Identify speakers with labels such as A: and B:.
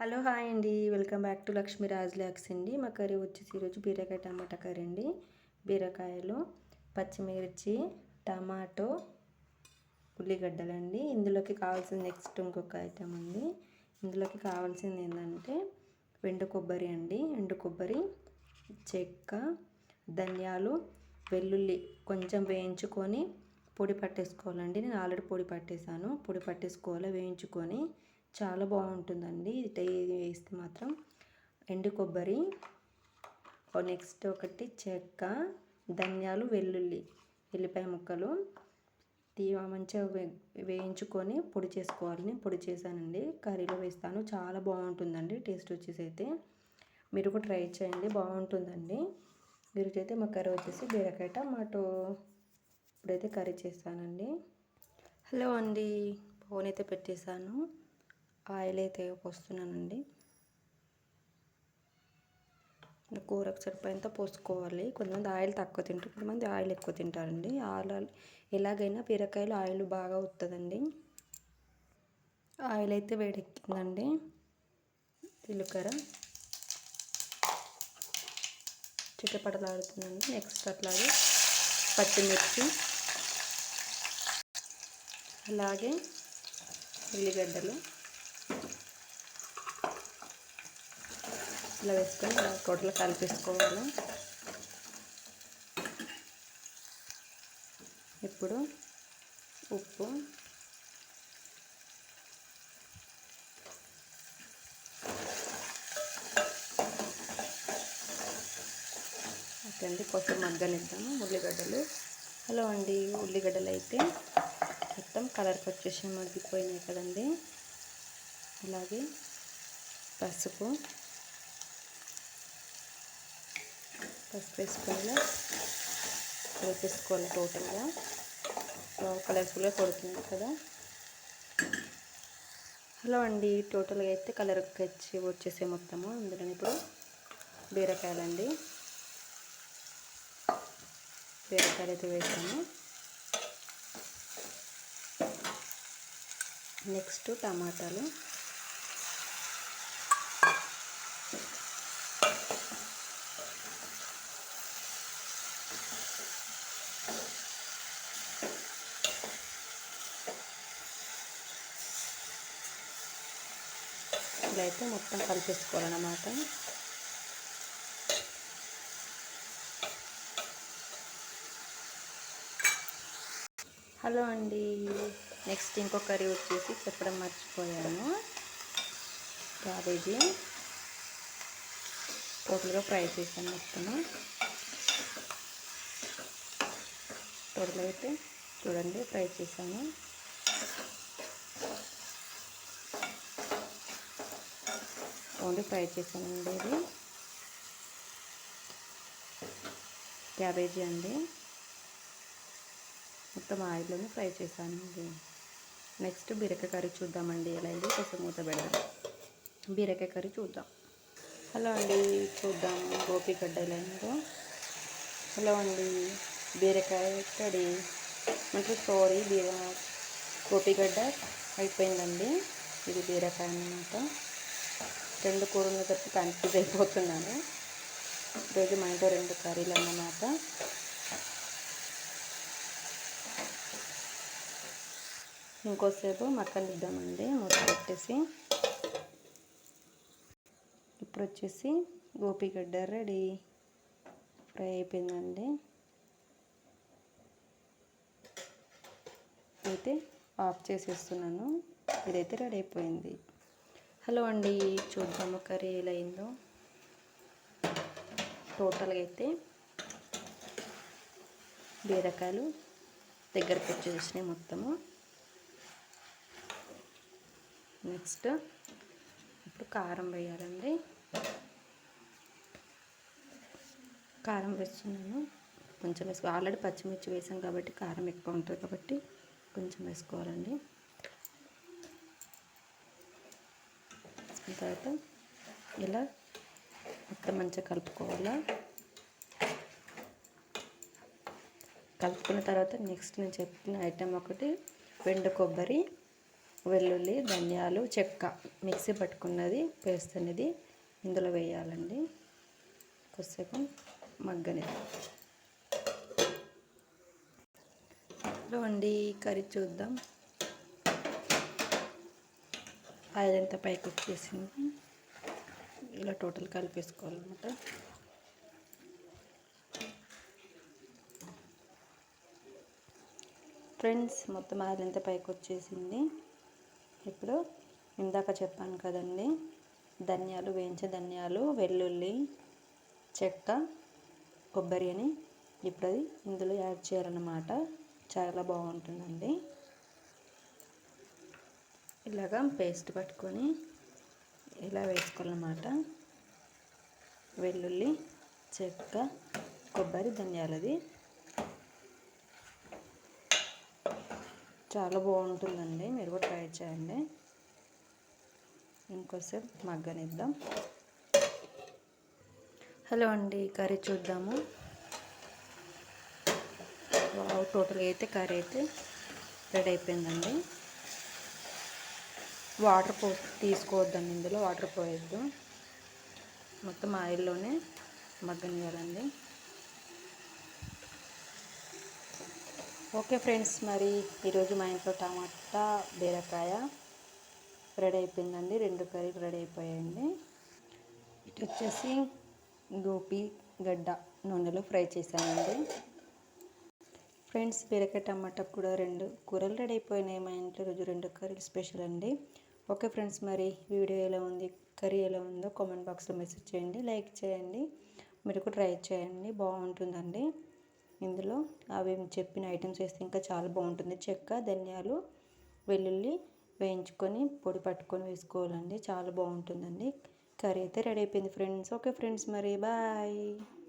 A: Hello hi అండి. Welcome back to Lakshmi Raj lakhs అండి. మా కర్రీ వచ్చేసి ఈరోజు బీరకాయ టమాటా కర్రీ అండి. బీరకాయలు పచ్చిమిర్చి టమాటో ఉల్లిగడ్డలండి ఇందులోకి కావాల్సిన నెక్స్ట్ ఇంకొక ఐటెం ఉంది ఇందులోకి కావాల్సింది ఏంటంటే ఎండు కొబ్బరి అండి. ఎండు కొబ్బరి చెక్క ధనియాలు వెల్లుల్లి కొంచెం వేయించుకొని పొడి పట్టేసుకోవాలండి. నేను ఆల్రెడీ పొడి పట్టేశాను. పొడి పట్టేసుకోవాలి వేయించుకొని చాలా బాగుంటుందండి. ఇది వేస్తే మాత్రం ఎండు కొబ్బరి నెక్స్ట్ ఒకటి చెక్క ధనియాలు వెల్లుల్లి ఎల్లిపాయ ముక్కలు. తీవ మంచిగా వేయించుకొని పొడి చేసుకోవాలి. పొడి చేశానండి. కర్రీలో వేస్తాను. చాలా బాగుంటుందండి. టేస్ట్ వచ్చేసి అయితే మీరు కూడా ట్రై చేయండి. బాగుంటుందండి. మీరు అయితే మా కర్రీ వచ్చేసి బీరకాయ టమాటో ఇప్పుడైతే కర్రీ చేస్తానండి. హలో అండి. ఫోన్ అయితే పెట్టేశాను. ఆయిల్ అయితే పోస్తున్నానండి కూరకు సరిపోయేంత పోసుకోవాలి. కొంతమంది ఆయిల్ తక్కువ తింటారు కొంతమంది ఆయిల్ ఎక్కువ తింటారండి. ఆయిల్ ఎలాగైనా బీరకాయలు ఆయిల్ బాగా వస్తుందండి ఆయిల్ అయితే వేడెక్కిందండి. జీలకర్ర. చిట్టపటలాడుతుందండి నెక్స్ట్ అట్లాగే పచ్చిమిర్చి. అలాగే ఉల్లిగడ్డలు. ఇలా వేసుకొని టోటల్ కలిపేసుకోవాలి. ఇప్పుడు ఉప్పు ఓకే అండి కొంచెం మగ్గనిద్దాము ఉల్లిగడ్డలు. హలో అండి ఉల్లిగడ్డలు అయితే మొత్తం కలర్కి వచ్చేసి మగ్గిపోయినాయి కదండి. అలాగే పసుపు పసుపు వేసుకొని కలిపేసుకోవాలి టోటల్గా. కలర్ఫుల్గా కొడుతుంది కదా. హలో అండి టోటల్గా అయితే కలర్ వచ్చి వచ్చేసే మొత్తము. అందులో ఇప్పుడు బీరకాయలండి. బీరకాయలు అయితే వేసాము నెక్స్ట్ టమాటాలు. ఇలా అయితే మొత్తం కలిపేసుకోవాలన్నమాట. హలో అండి. నెక్స్ట్ ఇంకో కర్రీ వచ్చేసి చెప్పడం మర్చిపోయాను. క్యాబేజీ. టోటల్గా ఫ్రై చేశాను మొత్తము. టోటల్ అయితే చూడండి ఫ్రై చేశాను. ఓన్లీ ఫ్రై చేశానండి ఇది. క్యాబేజీ అండి. మొత్తం ఆయిల్లోనే ఫ్రై చేశానండి. నెక్స్ట్ బీరకాయ కర్రీ చూద్దామండి. ఎలా అయింది కొంచెం మూత పెడదాం. బీరకాయ కర్రీ చూద్దాం. హలో అండి చూద్దాం గోపిగడ్డ ఎలా అయిందో. హలో అండి బీరకాయ కర్రీ. అంటే సారీ బీర గోపిగడ్డ అయిపోయిందండి. ఇది బీరకాయ అన్నమాట. రెండు కూరలు తప్పి కన్ఫ్యూజ్ అయిపోతున్నాను ఈరోజు మా ఇంట్లో రెండు కర్రీలు అన్నమాట. ఇంకోసేపు మక్కనిద్దామండి మూత పెట్టేసి ఇప్పుడు వచ్చేసి గోపిగడ్డ రెడీ. ఫ్రై అయిపోయిందండి. అయితే ఆఫ్ చేసేస్తున్నాను. ఇదైతే రెడీ అయిపోయింది. హలో అండి చూద్దాము కర్రీ ఎలా అయిందో. టోటల్గా అయితే బీరకాయలు దగ్గరకు వచ్చేసినాయి మొత్తము. నెక్స్ట్ ఇప్పుడు కారం వేయాలండి. కారం వేస్తున్నాను. కొంచెం వేసుకో ఆల్రెడీ పచ్చిమిర్చి వేసాం కాబట్టి కారం ఎక్కువ ఉంటుంది కాబట్టి కొంచెం వేసుకోవాలండి. తర్వాత ఇలా మొత్తం మంచిగా కలుపుకోవాలా. కలుపుకున్న తర్వాత నెక్స్ట్ నేను చెప్పిన ఐటెం ఒకటి వెండు కొబ్బరి వెల్లుల్లి ధనియాలు చెక్క. మిక్సీ పట్టుకున్నది పేస్ట్ అనేది ఇందులో వేయాలండి. కొద్దిసేపు మగ్గనిది అండి కర్రీ చూద్దాం. ఆయిల్ ఎంత పైకి వచ్చేసింది ఇలా టోటల్ కలిపేసుకోవాలన్నమాట. ఫ్రెండ్స్ మొత్తం ఆయిల్ ఎంత పైకి వచ్చేసింది ఇప్పుడు ఇందాక చెప్పాను కదండి ధనియాలు వేయించే ధనియాలు వెల్లుల్లి చెక్క కొబ్బరి అని ఇప్పుడు అది ఇందులో యాడ్ చేయాలన్నమాట. చాలా బాగుంటుందండి. ఇలాగా పేస్ట్ పట్టుకొని ఇలా వేసుకోవాలన్నమాట. వెల్లుల్లి చెక్క కొబ్బరి ధనియాలది చాలా బాగుంటుందండి. మీరు కూడా ట్రై చేయండి. ఇంకోసేపు మగ్గనిద్దాం. హలో అండి కర్రీ చూద్దాము. టోటల్గా అయితే కర్రీ అయితే రెడీ అయిపోయిందండి. వాటర్ పో తీసుకోవద్దండి ఇందులో వాటర్ పోయొద్దు. మొత్తం ఆయిల్లోనే మగ్గనివ్వాలండి ఓకే ఫ్రెండ్స్ మరి ఈరోజు మా ఇంట్లో టమాటా బీరకాయ రెడీ అయిపోయిందండి. రెండు కర్రీ రెడీ అయిపోయాయండి. ఇటు వచ్చేసి గోపి గడ్డ నూనెలో ఫ్రై చేశానండి. ఫ్రెండ్స్ బీరకాయ టమాటా కూడా రెండు కూరలు రెడీ అయిపోయినాయి మా ఇంట్లో. రోజు రెండు కర్రీలు స్పెషల్ అండి. ఓకే ఫ్రెండ్స్ మరి వీడియో ఎలా ఉంది కర్రీ ఎలా ఉందో కామెంట్ బాక్స్లో మెసేజ్ చేయండి లైక్ చేయండి మీరు కూడా ట్రై చేయండి బాగుంటుందండి. ఇందులో అవి చెప్పిన ఐటమ్స్ వేస్తే ఇంకా చాలా బాగుంటుంది. చెక్క ధనియాలు వెల్లుల్లి వేయించుకొని పొడి పట్టుకొని వేసుకోవాలండి చాలా బాగుంటుందండి. కర్రీ అయితే రెడీ అయిపోయింది ఫ్రెండ్స్. ఓకే ఫ్రెండ్స్ మరి బాయ్.